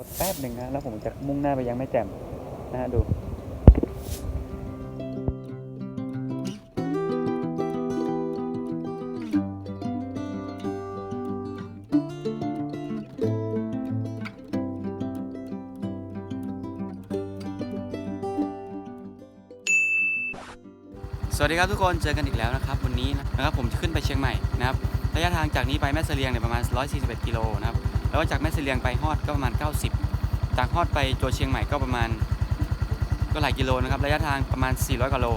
รถแป๊บหนึ่งนะแล้วผมจะมุ่งหน้าไปยังแม่แจ่มนะฮะดูสวัสดีครับทุกคนเจอกันอีกแล้วนะครับวันนี้นะครับผมจะขึ้นไปเชียงใหม่นะครับระยะทางจากนี้ไปแม่เสลียงเนี่ยประมาณ 141 กิโลนะครับ แล้วก็จากแม่เสลียงไปฮอดก็ประมาณ 90 จากฮอดไปตัวเชียงใหม่ก็ประมาณก็หลายกิโลนะครับ ระยะทางประมาณ 400กว่าโล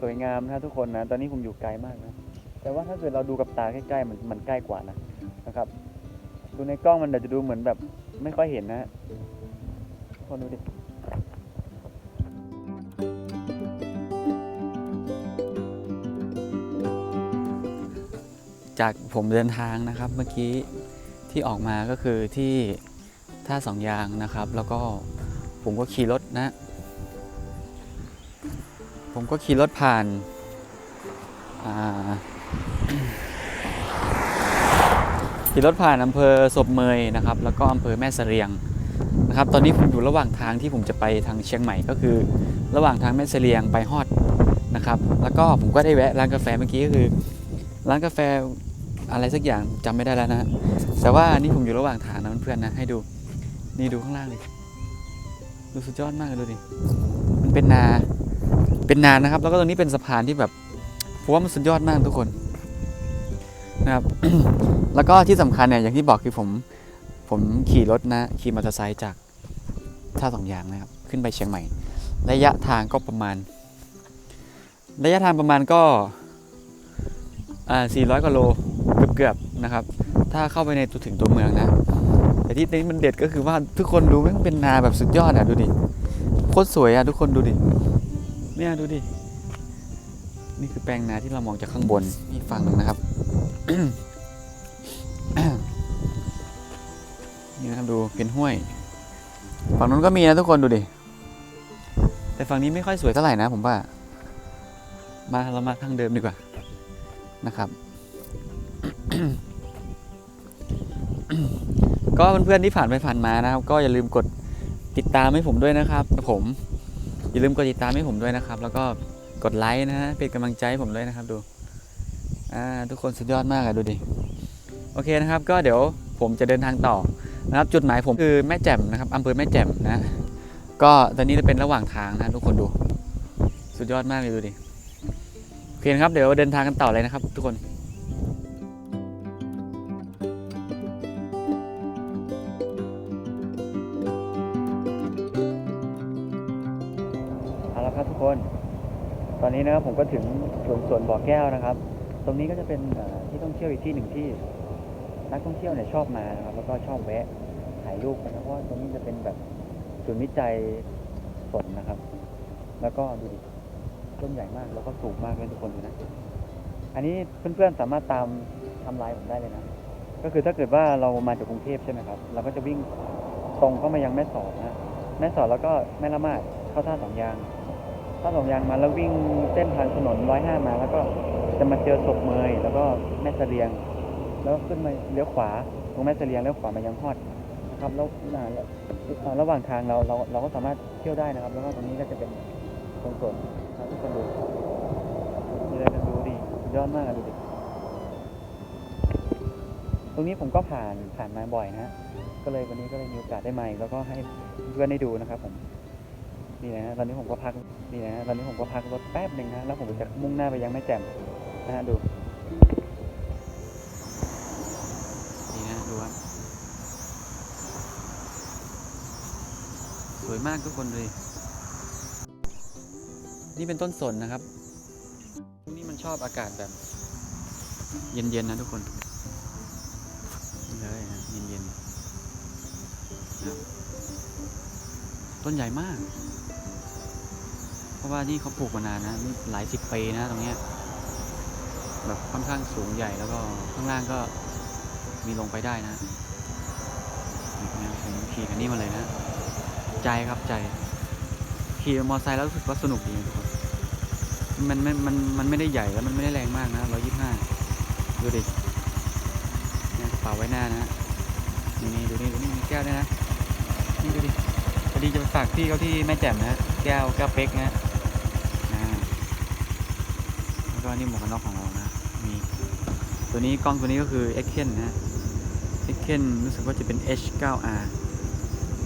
สวยงามนะทุกคนนะ ตอนนี้ผมอยู่ไกลมากนะ แต่ว่าถ้าเกิดเราดูกับตาใกล้ๆมันมันใกล้กว่านะนะครับ ดูในกล้องมันอาจจะดูเหมือนแบบไม่ค่อยเห็นนะฮะทุกคนดูดิจากผมเดินทางนะครับเมื่อกี้ที่ออกมาก็คือที่ท่าสองยางนะครับ แล้วก็ผมก็ขี่รถนะ ผมก็ขี่รถผ่านขี่รถผ่านอำเภอศพเมยนะครับ แล้วก็อำเภอแม่เสรียงนะครับ ตอนนี้ผมอยู่ระหว่างทางที่ผมจะไปทางเชียงใหม่ก็คือ ระหว่างทางแม่เสรียงไปฮอดนะครับ แล้วก็ผมก็ได้แวะร้านกาแฟเมื่อกี้ก็คือ ร้านกาแฟอะไรสักอย่างจำไม่ได้แล้วนะแต่ว่านี่ผมอยู่ระหว่างทางนะเพื่อนๆนะให้ดูนี่ดูข้างล่างดิดูสุดยอดมากเลยดูดิมันเป็นนา เป็นนานนะครับ แล้วก็ตรงนี้เป็นสะพานที่แบบผมว่ามันสุดยอดมากทุกคนนะครับ แล้วก็ที่สำคัญเนี่ยอย่างที่บอกคือผมผมขี่รถนะขี่มอเตอร์ไซค์จากท่าสองยางนะครับ ขึ้นไปเชียงใหม่ ระยะทางก็ประมาณ ระยะทางประมาณก็อ่า400กว่าโลเกือบๆนะครับ ถ้าเข้าไปในตัวถึงตัวเมืองนะแต่ที่นี้มันเด็ดก็คือว่าทุกคนดูม่งเป็นนาแบบสุดยอดอะดูดิโคตรสวยอะทุกคนดูดิ เนี่ยดูดิ นี่คือแปลงนาที่เรามองจากข้างบนอีกฝั่งหนึงนะครับ นี่นะครับดูเป็นห้วย ฝั่งนู้นก็มีนะทุกคนดูดิ แต่ฝั่งนี้ไม่ค่อยสวยเท่าไหร่นะผมว่า มาเรามาทางเดิมดีกว่านะครับก็เพื่อนๆที่ผ่านไปผ่านมานะครับ ก็อย่าลืมกดติดตามให้ผมด้วยนะครับผม อย่าลืมกดติดตามให้ผมด้วยนะครับ แล้วก็กดไลค์นะฮะเป็นกำลังใจให้ผมด้วยนะครับดูอ่าทุกคนสุดยอดมากอะดูดิโอเคนะครับ ก็เดี๋ยวผมจะเดินทางต่อนะครับจุดหมายผมคือแม่แจ่มนะครับอำเภอแม่แจ่มนะก็ตอนนี้จะเป็นระหว่างทางนะทุกคนดู สุดยอดมากเลยดูดิโอเคนะครับเดี๋ยวเดินทางกันต่อเลยนะครับ ทุกคน เอาละครับทุกคน ตอนนี้นะครับผมก็ถึงสวนสวนบ่อแก้วนะครับ ตรงนี้ก็จะเป็นที่ท่องเที่ยวอีกที่หนึ่งที่นักท่องเที่ยวเนี่ยชอบมานะครับ แล้วก็ชอบแวะถ่ายรูปกันะเพราะว่าตรงนี้จะเป็นแบบศูนย์วิจัยสนนะครับ แล้วก็ดูดิต้นใหญ่มากแล้วก็สูงมากเลยทุกคนดูนะ อันนี้เพื่อนๆสามารถตามทำลายผมได้เลยนะ ก็คือถ้าเกิดว่าเรามาจากกรุงเทพใช่ไหมครับ เราก็จะวิ่งตรงเข้ามายังแม่สอดนะ แม่สอดแล้วก็แม่ละมาดเข้าท่าสองยาง ท่าสองยางมาแล้ววิ่งเส้นทางถนนร้อยห้ามา แล้วก็จะมาเจอศพเมยแล้วก็แม่เสลียง แล้วขึ้นมาเลี้ยวขวาตรงแม่เสลียงเลี้ยวขวามายังฮอดนะครับแล้วอ่าแล้วระหว่างทางเราเราเราก็สามารถเที่ยวได้นะครับ แล้วก็ตรงนี้ก็จะเป็นตรงสวนนะครับทุกคนดูมีอะไรกันดูดิสุดยอดมากอะดูดิตรงนี้ผมก็ผ่านผ่านมาบ่อยนะก็เลยวันนี้ก็เลยมีโอกาสได้มาแล้วก็ให้เพื่อนได้ดูนะครับผม นี่นะฮะตอนนี้ผมก็พักนี่นะฮะตอนนี้ผมก็พักรถแป๊บหนึ่งนะแล้วผมจะมุ่งหน้าไปยังแม่แจ่มนะฮะดูนี่นะดูครับสวยมากทุกคนเลยนี่เป็นต้นสนนะครับ นี่มันชอบอากาศแบบ เย็นๆนะทุกคนเลยนะเย็นๆนะต้นใหญ่มาก ราะว่านี่เขาปลูกมานานนะนหลายสิบปีนะตรงเนี้ยแบบค่อนข้างสูงใหญ่แล้วก็ข้างล่างก็มีลงไปได้นะนี่นะผมขี่คันนี้มาเลยนะ ใจครับใจ ขี่มอเตอร์ไซค์แล้วรู้สึกว่าสนุกดีทุกคนมันไม่มันมันไม่ได้ใหญ่แล้วมันไม่ได้แรงมากนะร้อยยี่สิบห้าดูดิเนี่ยกระเป๋าไว้หน้านะนี่ดูนี่ดูนี่มีแก้วด้วยนะนี่ดูดิพอดีจะไปฝากพี่เขาที่แม่แจ่มนะแก้วแก้วเป๊กนะ ก็นี่หมวกกันน็อกของเรานะ มีตัวนี้กล้องตัวนี้ก็คือ e x k e n นนะ e x k e n รู้สึกว่าจะเป็น H9R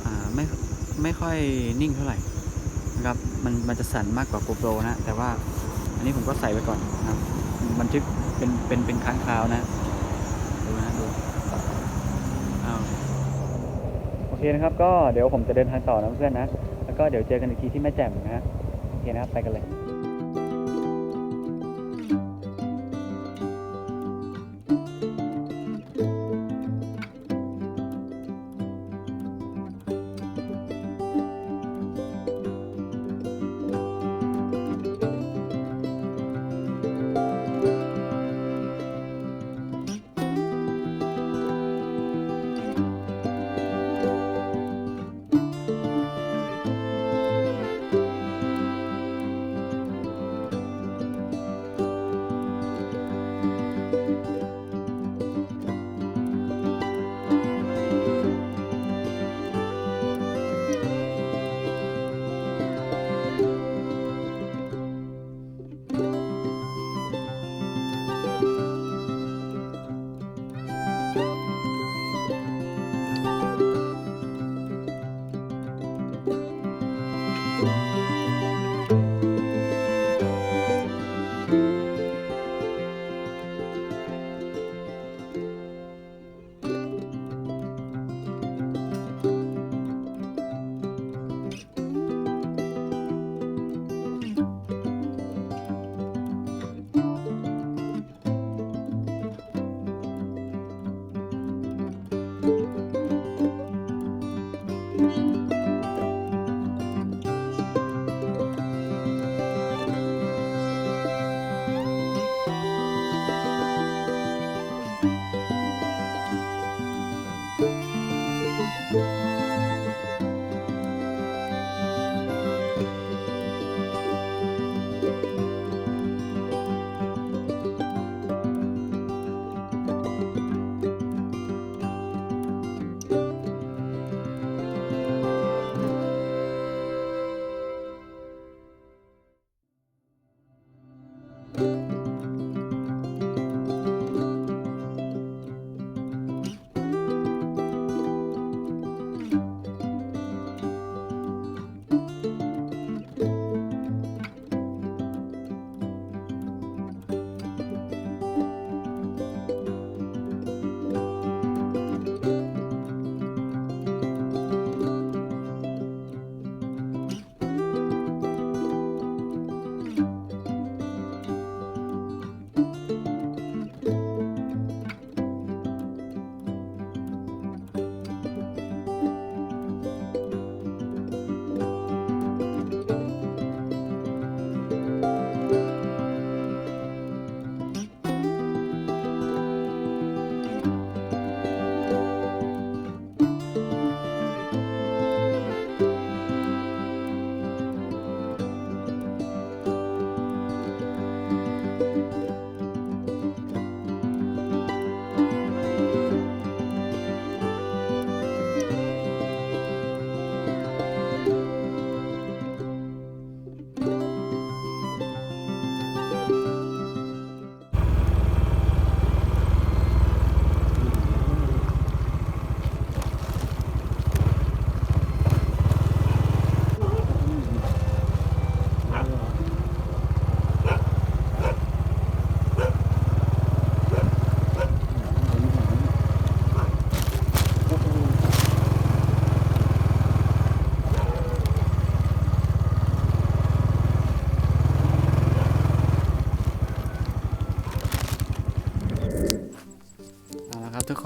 อ่าไม่ไม่ค่อยนิ่งเท่าไหร่นะครับ มันมันจะสั่นมากกว่า GoPro นะ แต่ว่าอันนี้ผมก็ใส่ไว้ก่อนนะครับบันทึกเป็นเป็นเป็นครั้งคราวนะ ดูนะดูอ้าวโอเคนะครับ ก็เดี๋ยวผมจะเดินทางต่อนะเพื่อนนะ แล้วก็เดี๋ยวเจอกันอีกทีที่แม่แจ่มนะฮะโอเคนะครับ ไปกันเลย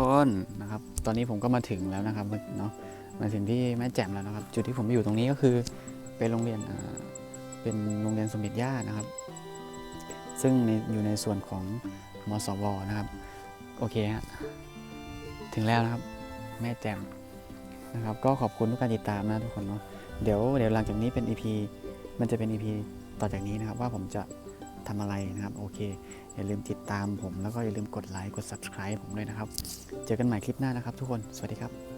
คนนะครับ ตอนนี้ผมก็มาถึงแล้วนะครับเนาะมาถึงที่แม่แจ่มแล้วนะครับ จุดที่ผมอยู่ตรงนี้ก็คือเป็นโรงเรียนเป็นโรงเรียนสมเด็จย่านะครับ ซึ่งในอยู่ในส่วนของมสวนะครับ โอเคฮะถึงแล้วนะครับ แม่แจ่มนะครับ ก็ขอบคุณทุกการติดตามนะทุกคนเนาะเดี๋ยวเดี๋ยวหลังจากนี้เป็น EP มันจะเป็น EP ต่อจากนี้นะครับ ว่าผมจะทำอะไรนะครับ โอเค อย่าลืมติดตามผมแล้วก็อย่าลืมกดไลค์กด subscribe ผมด้วยนะครับ เจอกันใหม่คลิปหน้านะครับทุกคน สวัสดีครับ